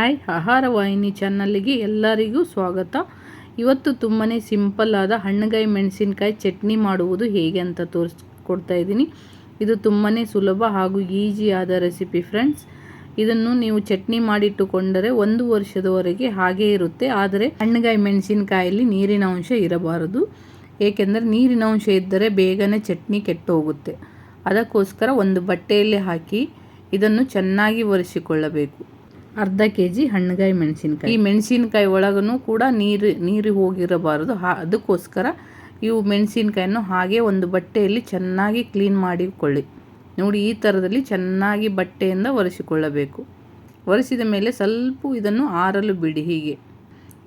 Hi, ಆಹಾರ ವಾಹಿನಿ ಚಾನಲ್ಗೆ ಎಲ್ಲರಿಗೂ ಸ್ವಾಗತ. ಇವತ್ತು ತುಂಬಾ ಸಿಂಪಲ್ ಆದ ಹಣ್ಣುಗಾಯಿ ಮೆಣಸಿನ್ಕಾಯಿ ಚಟ್ನಿ ಮಾಡುವುದು ಹೇಗೆ ಅಂತ ತೋರಿಸ್ಕೊಡ್ತಾ ಇದ್ದೀನಿ. ಇದು ತುಂಬಾ ಸುಲಭ ಹಾಗೂ ಈಜಿ ಆದ ರೆಸಿಪಿ ಫ್ರೆಂಡ್ಸ್. ಇದನ್ನು ನೀವು ಚಟ್ನಿ ಮಾಡಿಟ್ಟುಕೊಂಡರೆ ಒಂದು ವರ್ಷದವರೆಗೆ ಹಾಗೇ ಇರುತ್ತೆ. ಆದರೆ ಹಣ್ಣುಗಾಯಿ ಮೆಣಸಿನಕಾಯಲ್ಲಿ ನೀರಿನ ಅಂಶ ಇರಬಾರದು. ಏಕೆಂದರೆ ನೀರಿನ ಅಂಶ ಇದ್ದರೆ ಬೇಗನೆ ಚಟ್ನಿ ಕೆಟ್ಟು ಹೋಗುತ್ತೆ ಅದಕ್ಕೋಸ್ಕರ ಒಂದು ಬಟ್ಟೆಯಲ್ಲಿ ಹಾಕಿ ಇದನ್ನು ಚೆನ್ನಾಗಿ ಒರೆಸಿಕೊಳ್ಳಬೇಕು. ಅರ್ಧ ಕೆ ಜಿ ಹಣ್ಣುಗಾಯಿ ಮೆಣಸಿನ್ಕಾಯಿ. ಈ ಮೆಣಸಿನ್ಕಾಯಿ ಒಳಗೂ ಕೂಡ ನೀರು ನೀರು ಹೋಗಿರಬಾರದು. ಹಾ, ಅದಕ್ಕೋಸ್ಕರ ಇವು ಮೆಣಸಿನ್ಕಾಯನ್ನು ಹಾಗೆ ಒಂದು ಬಟ್ಟೆಯಲ್ಲಿ ಚೆನ್ನಾಗಿ ಕ್ಲೀನ್ ಮಾಡಿಕೊಳ್ಳಿ. ನೋಡಿ, ಈ ಥರದಲ್ಲಿ ಚೆನ್ನಾಗಿ ಬಟ್ಟೆಯಿಂದ ಒರೆಸಿಕೊಳ್ಳಬೇಕು. ಒರೆಸಿದ ಮೇಲೆ ಸ್ವಲ್ಪ ಇದನ್ನು ಆರಲು ಬಿಡಿ ಹೀಗೆ.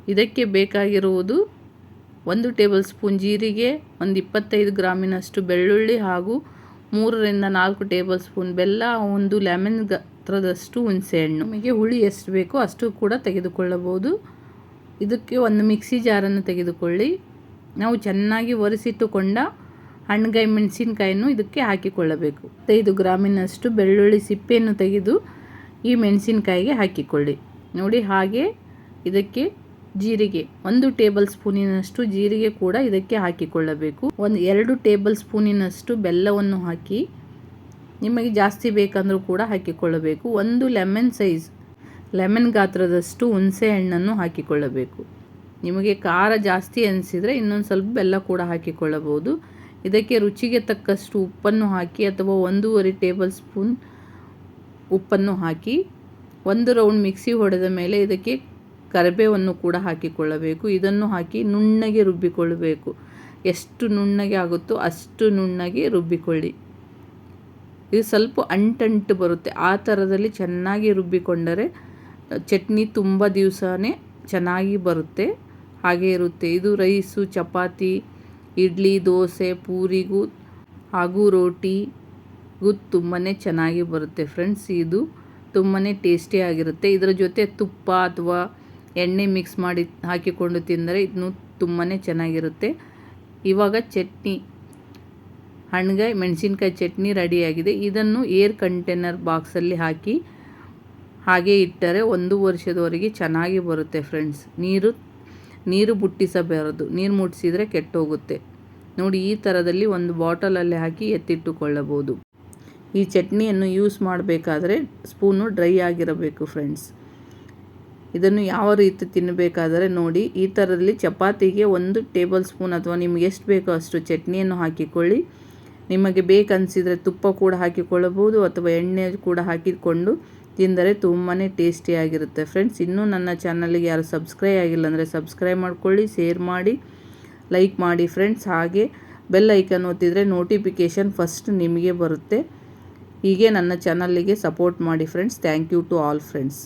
ಇದಕ್ಕೆ ಬೇಕಾಗಿರುವುದು ಒಂದು ಟೇಬಲ್ ಸ್ಪೂನ್ ಜೀರಿಗೆ, ಒಂದು ಇಪ್ಪತ್ತೈದು ಗ್ರಾಮಿನಷ್ಟು ಬೆಳ್ಳುಳ್ಳಿ ಹಾಗೂ ಮೂರರಿಂದ ನಾಲ್ಕು ಟೇಬಲ್ ಸ್ಪೂನ್ ಬೆಲ್ಲ, ಒಂದು ಲೆಮನ್ ಗಾತ್ರದಷ್ಟು ಹುಣಸೆಹಣ್ಣು. ನಮಗೆ ಹುಳಿ ಎಷ್ಟು ಬೇಕೋ ಅಷ್ಟು ಕೂಡ ತೆಗೆದುಕೊಳ್ಳಬಹುದು. ಇದಕ್ಕೆ ಒಂದು ಮಿಕ್ಸಿ ಜಾರನ್ನು ತೆಗೆದುಕೊಳ್ಳಿ. ನಾವು ಚೆನ್ನಾಗಿ ಒರೆಸಿಟ್ಟುಕೊಂಡ ಹಣ್ಣುಗಾಯಿ ಮೆಣಸಿನ್ಕಾಯನ್ನು ಇದಕ್ಕೆ ಹಾಕಿಕೊಳ್ಳಬೇಕು. ಐದು ಗ್ರಾಮಿನಷ್ಟು ಬೆಳ್ಳುಳ್ಳಿ ಸಿಪ್ಪೆಯನ್ನು ತೆಗೆದು ಈ ಮೆಣಸಿನಕಾಯಿಗೆ ಹಾಕಿಕೊಳ್ಳಿ. ನೋಡಿ ಹಾಗೆ ಇದಕ್ಕೆ ಜೀರಿಗೆ, ಒಂದು ಟೇಬಲ್ ಸ್ಪೂನಿನಷ್ಟು ಜೀರಿಗೆ ಕೂಡ ಇದಕ್ಕೆ ಹಾಕಿಕೊಳ್ಳಬೇಕು. ಒಂದು ಎರಡು ಟೇಬಲ್ ಸ್ಪೂನಿನಷ್ಟು ಬೆಲ್ಲವನ್ನು ಹಾಕಿ ನಿಮಗೆ ಜಾಸ್ತಿ ಬೇಕಂದರೂ ಕೂಡ ಹಾಕಿಕೊಳ್ಳಬೇಕು. ಒಂದು ಲೆಮನ್ ಸೈಜ್ ಲೆಮನ್ ಗಾತ್ರದಷ್ಟು ಹುಣಸೆ ಹಣ್ಣನ್ನು ಹಾಕಿಕೊಳ್ಳಬೇಕು. ನಿಮಗೆ ಖಾರ ಜಾಸ್ತಿ ಅನಿಸಿದರೆ ಇನ್ನೊಂದು ಸ್ವಲ್ಪ ಬೆಲ್ಲ ಕೂಡ ಹಾಕಿಕೊಳ್ಳಬಹುದು. ಇದಕ್ಕೆ ರುಚಿಗೆ ತಕ್ಕಷ್ಟು ಉಪ್ಪನ್ನು ಹಾಕಿ ಅಥವಾ ಒಂದೂವರೆ ಟೇಬಲ್ ಸ್ಪೂನ್ ಉಪ್ಪನ್ನು ಹಾಕಿ ಒಂದು ರೌಂಡ್ ಮಿಕ್ಸಿ ಹೊಡೆದ ಮೇಲೆ ಇದಕ್ಕೆ ಕರಿಬೇವನ್ನು ಕೂಡ ಹಾಕಿಕೊಳ್ಳಬೇಕು. ಇದನ್ನು ಹಾಕಿ ನುಣ್ಣಗೆ ರುಬ್ಬಿಕೊಳ್ಳಬೇಕು. ಎಷ್ಟು ನುಣ್ಣಗೆ ಆಗುತ್ತೋ ಅಷ್ಟು ನುಣ್ಣಗೆ ರುಬ್ಬಿಕೊಳ್ಳಿ. ಇದು ಸ್ವಲ್ಪ ಅಂಟಂಟು ಬರುತ್ತೆ. ಆ ಥರದಲ್ಲಿ ಚೆನ್ನಾಗಿ ರುಬ್ಬಿಕೊಂಡರೆ ಚಟ್ನಿ ತುಂಬ ದಿವಸನೇ ಚೆನ್ನಾಗಿ ಬರುತ್ತೆ. ಹಾಗೆ ಇರುತ್ತೆ. ಇದು ರೈಸು, ಚಪಾತಿ, ಇಡ್ಲಿ, ದೋಸೆ, ಪೂರಿಗೂ ಹಾಗೂ ರೋಟಿಗೂ ತುಂಬಾ ಚೆನ್ನಾಗಿ ಬರುತ್ತೆ ಫ್ರೆಂಡ್ಸ್. ಇದು ತುಂಬಾ ಟೇಸ್ಟಿಯಾಗಿರುತ್ತೆ ಇದರ ಜೊತೆ ತುಪ್ಪ ಅಥವಾ ಎಣ್ಣೆ ಮಿಕ್ಸ್ ಮಾಡಿ ಹಾಕಿಕೊಂಡು ತಿಂದರೆ ಇದನ್ನು ತುಂಬಾ ಚೆನ್ನಾಗಿರುತ್ತೆ. ಇವಾಗ ಚಟ್ನಿ ಹಣ್ಗಾಯಿ ಮೆಣಸಿನ್ಕಾಯಿ ಚಟ್ನಿ ರೆಡಿಯಾಗಿದೆ. ಇದನ್ನು ಏರ್ ಕಂಟೈನರ್ ಬಾಕ್ಸಲ್ಲಿ ಹಾಕಿ ಹಾಗೆ ಇಟ್ಟರೆ ಒಂದು ವರ್ಷದವರೆಗೆ ಚೆನ್ನಾಗಿ ಬರುತ್ತೆ ಫ್ರೆಂಡ್ಸ್. ನೀರು ನೀರು ಬುಟ್ಟಿಸಬಾರದು. ನೀರು ಮುಟ್ಟಿಸಿದರೆ ಕೆಟ್ಟೋಗುತ್ತೆ. ನೋಡಿ, ಈ ಥರದಲ್ಲಿ ಒಂದು ಬಾಟಲಲ್ಲಿ ಹಾಕಿ ಎತ್ತಿಟ್ಟುಕೊಳ್ಳಬಹುದು. ಈ ಚಟ್ನಿಯನ್ನು ಯೂಸ್ ಮಾಡಬೇಕಾದ್ರೆ ಸ್ಪೂನು ಡ್ರೈ ಆಗಿರಬೇಕು ಫ್ರೆಂಡ್ಸ್. ಇದನ್ನು ಯಾವ ರೀತಿ ತಿನ್ನಬೇಕಾದರೆ ನೋಡಿ, ಈ ಥರದಲ್ಲಿ ಚಪಾತಿಗೆ ಒಂದು ಟೇಬಲ್ ಸ್ಪೂನ್ ಅಥವಾ ನಿಮಗೆ ಎಷ್ಟು ಬೇಕೋ ಅಷ್ಟು ಚಟ್ನಿಯನ್ನು ಹಾಕಿಕೊಳ್ಳಿ. ನಿಮಗೆ ಬೇಕನ್ನಿಸಿದರೆ ತುಪ್ಪ ಕೂಡ ಹಾಕಿಕೊಳ್ಳಬಹುದು ಅಥವಾ ಎಣ್ಣೆ ಕೂಡ ಹಾಕಿಕೊಂಡು ತಿಂದರೆ ತುಂಬಾ ಟೇಸ್ಟಿಯಾಗಿರುತ್ತೆ. ಫ್ರೆಂಡ್ಸ್, ಇನ್ನೂ ನನ್ನ ಚಾನಲ್ಗೆ ಯಾರು ಸಬ್ಸ್ಕ್ರೈಬ್ ಆಗಿಲ್ಲ ಅಂದರೆ ಸಬ್ಸ್ಕ್ರೈಬ್ ಮಾಡಿಕೊಳ್ಳಿ, ಶೇರ್ ಮಾಡಿ, ಲೈಕ್ ಮಾಡಿ ಫ್ರೆಂಡ್ಸ್. ಹಾಗೆ ಬೆಲ್ ಐಕನ್ ಒತ್ತಿದರೆ ನೋಟಿಫಿಕೇಷನ್ ಫಸ್ಟ್ ನಿಮಗೆ ಬರುತ್ತೆ. ಹೀಗೆ ನನ್ನ ಚಾನಲ್ಲಿಗೆ ಸಪೋರ್ಟ್ ಮಾಡಿ friends. Thank you to all friends.